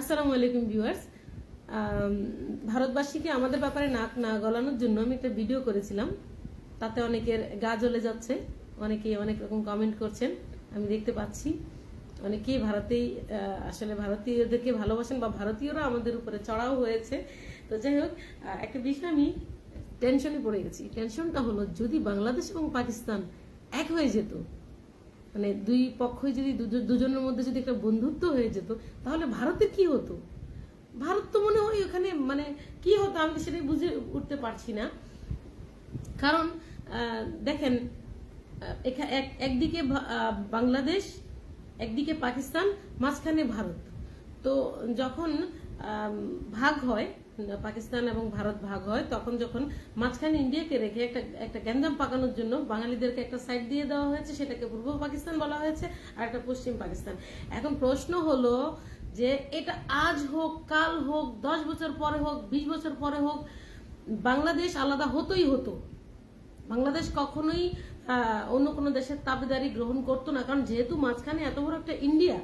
আসসালামু আলাইকুম ভিউয়ার্স। ভারতবাসীকে আমাদের ব্যাপারে নাক না গলানোর জন্য আমি একটা ভিডিও করেছিলাম। তাতে অনেকের গা জ্বলে যাচ্ছে অনেকে অনেক রকম কমেন্ট করছেন, আমি দেখতে পাচ্ছি। অনেকেই ভারতেই আসলে ভারতীয়দেরকে ভালোবাসেন বা ভারতীয়রা আমাদের উপরে চড়াও হয়েছে। তো যাই হোক একটা বিষয় আমি টেনশনে পড়ে গেছি। টেনশনটা হলো, যদি বাংলাদেশ এবং পাকিস্তান এক হয়ে যেত মানে দুই পক্ষই যদি দুজ- দুজনের মধ্যে যদি একটা বন্ধুত্ব হয়ে যেত, তাহলে ভারতে কি হতো? ভারত তো মনে হয় ওখানে মানে কি হতো আমি সেটাই বুঝে উঠতে পারছি না। কারণ দেখেন একদিকে বাংলাদেশ, একদিকে পাকিস্তান, মাঝখানে ভারত। তো যখন ভাগ হয় পাকিস্তান এবং ভারত ভাগ হয়, তখন যখন মাঝখানে ইন্ডিয়াকে রেখে একটা একটা গ্যাঞ্জাম পাকানোর জন্য বাঙালিদেরকে একটা সাইড দিয়ে দেওয়া হয়েছে, সেটাকে পূর্ব পাকিস্তান বলা হয়েছে আর একটা পশ্চিম পাকিস্তান। এখন প্রশ্ন হলো যে এটা আজ হোক, কাল হোক, দশ বছর পরে হোক, বিশ বছর পরে হোক, বাংলাদেশ আলাদা হতোই হতো। বাংলাদেশ কখনোই অন্য কোনো দেশের তাবেদারি গ্রহণ করতো না, কারণ যেহেতু মাঝখানে এত বড় একটা ইন্ডিয়া,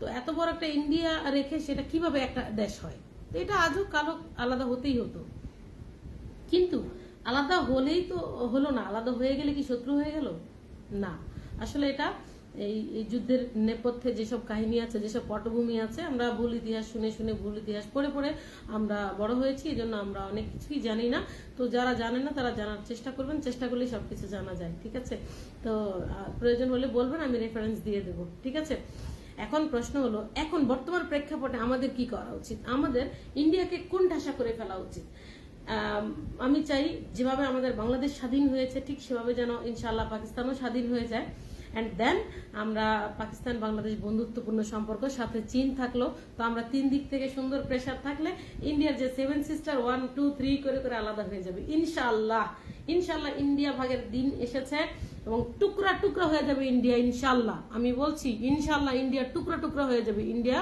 তো এত বড় একটা ইন্ডিয়া রেখে সেটা কীভাবে একটা দেশ হয়? তো এটা আজও কালো আলাদা হতেই হতো। কিন্তু আলাদা হলেই তো হলো না, আলাদা হয়ে গেলে কি শত্রু হয়ে গেল? না। আসলে এটা এই যুদ্ধের নেপথ্যে যেসব কাহিনী আছে, যেসব পটভূমি আছে, আমরা ভুল ইতিহাস শুনে শুনে ভুল ইতিহাস পড়ে পড়ে আমরা বড় হয়েছি এই জন্য আমরা অনেক কিছুই জানি না। তো যারা জানে না, তারা জানার চেষ্টা করবেন, চেষ্টা করলেই সবকিছু জানা যায়, ঠিক আছে? তো প্রয়োজন হলে বলবেন, আমি রেফারেন্স দিয়ে দেবো, ঠিক আছে? এখন প্রশ্ন হলো, এখন বর্তমান প্রেক্ষাপটে আমাদের কি করা উচিত? আমাদের ইন্ডিয়াকে কোন ঢাসা করে ফেলা উচিত? আমি চাই যেভাবে আমাদের বাংলাদেশ স্বাধীন হয়েছে, ঠিক সেভাবে যেন ইনশাল্লাহ পাকিস্তানও স্বাধীন হয়ে যায়। অ্যান্ড দেন আমরা পাকিস্তান বাংলাদেশ বন্ধুত্বপূর্ণ সম্পর্ক, সাথে চীন থাকল। তো আমরা তিন দিক থেকে সুন্দর প্রেশার থাকলে ইন্ডিয়ার যে seven sister one two three করে করে আলাদা হয়ে যাবে। ইনশাল্লাহ ইনশাল্লাহ ইন্ডিয়া ভাগের দিন এসেছে এবং টুকরা টুকরা হয়ে যাবে ইন্ডিয়া ইনশাল্লাহ আমি বলছি ইনশাল্লাহ ইন্ডিয়া টুকরা টুকরা হয়ে যাবে। ইন্ডিয়া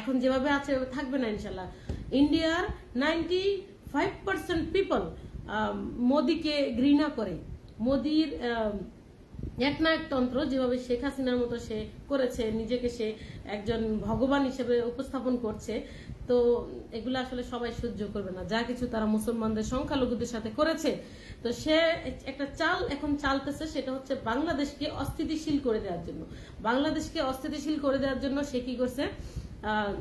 এখন যেভাবে আছে, থাকবে না ইনশাল্লাহ ইন্ডিয়ার নাইনটি ফাইভ পার্সেন্ট পিপল মোদিকে ঘৃণা করে। মোদির একনায়কতন্ত্র যেভাবে শেখ হাসিনার মতো সে করেছে নিজেকে সে একজন ভগবান হিসেবে উপস্থাপন করছে তো এগুলো আসলে সবাই সহ্য করবে না। যা কিছু তারা মুসলমানদের সংখ্যালঘুদের সাথে করেছে তো সে একটা চাল এখন চালতেছে সেটা হচ্ছে বাংলাদেশকে অস্থিতিশীল করে দেওয়ার জন্য। বাংলাদেশকে অস্থিতিশীল করে দেওয়ার জন্য সে কি করছে? আহ,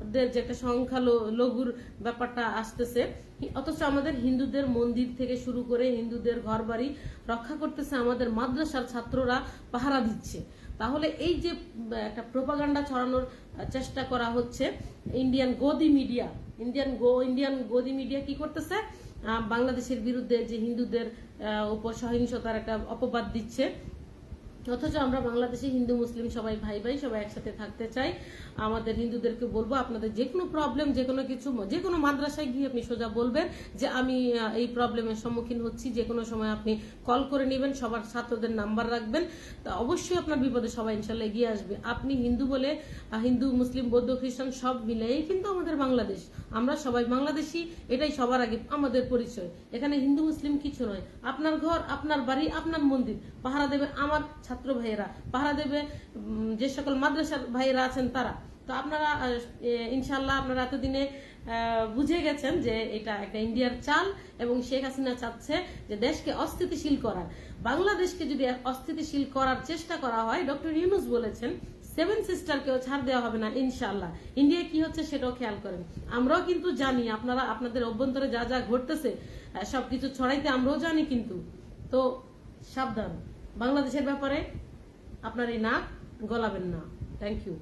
হিন্দুদের যে একটা সংখ্যালঘু লঘুর ব্যাপারটা আসতেছে, অথচ আমাদের হিন্দুদের মন্দির থেকে শুরু করে হিন্দুদের ঘর বাড়ি রক্ষা করতেছে আমাদের মাদ্রাসার ছাত্ররা পাহারা দিচ্ছে। তাহলে এই যে একটা প্রোপাগান্ডা ছড়ানোর চেষ্টা করা হচ্ছে ইন্ডিয়ান গদি মিডিয়া ইন্ডিয়ান গো ইন্ডিয়ান গদি মিডিয়া কি করতেছে? বাংলাদেশের বিরুদ্ধে যে হিন্দুদের উপর সহিংসতার একটা অপবাদ দিচ্ছে অথচ আমরা বাংলাদেশে হিন্দু, মুসলিম সবাই ভাই ভাই, সবাই একসাথে থাকতে চাই। আমাদের হিন্দুদেরকে বলব, আপনাদের যে কোনো প্রবলেম যে কোনো কিছু, যে কোনো মাদ্রাসায় গিয়ে আপনি সোজা বলবেন যে, আমি এই প্রবলেমের সম্মুখীন হচ্ছি, যে কোনো সময় আপনি কল করে নেবেন, সবার ছাত্রদের নাম্বার রাখবেন। তা অবশ্যই আপনার বিপদে সবাই ইনশাল্লাহ এগিয়ে আসবে। আপনি হিন্দু বলে হিন্দু, মুসলিম, বৌদ্ধ, খ্রিস্টান সব মিলেই কিন্তু আমাদের বাংলাদেশ, আমরা সবাই বাংলাদেশি, এটাই সবার আগে আমাদের পরিচয়। এখানে হিন্দু, মুসলিম কিছু নয়। আপনার ঘর, আপনার বাড়ি, আপনার মন্দির, পাহারা দেবে আমার ছাত্র ভাইয়েরা, পাহারা দেবে যে সকল মাদ্রাসার ভাইয়েরা আছেন তারা। তো আপনারা ইনশাল্লাহ আপনারা এতদিনে বুঝে গেছেন যে এটা একটা ইন্ডিয়ার চাল এবং শেখ হাসিনা চাচ্ছে যে দেশকে অস্থিতিশীল করার। বাংলাদেশকে যদি অস্থিতিশীল করার চেষ্টা করা হয়, ডক্টর ইউনুস বলেছেন সেভেন সিস্টারকেও ছাড় দেওয়া হবে না ইনশাল্লাহ ইন্ডিয়া কি হচ্ছে সেটাও খেয়াল করেন। আমরাও কিন্তু জানি, আপনারা, আপনাদের অভ্যন্তরে যা যা ঘটতেছে সবকিছু ছড়াইতে আমরাও জানি কিন্তু। তো সাবধান। বাংলাদেশের ব্যাপারে আপনার এই নাক গলাবেন না। Thank you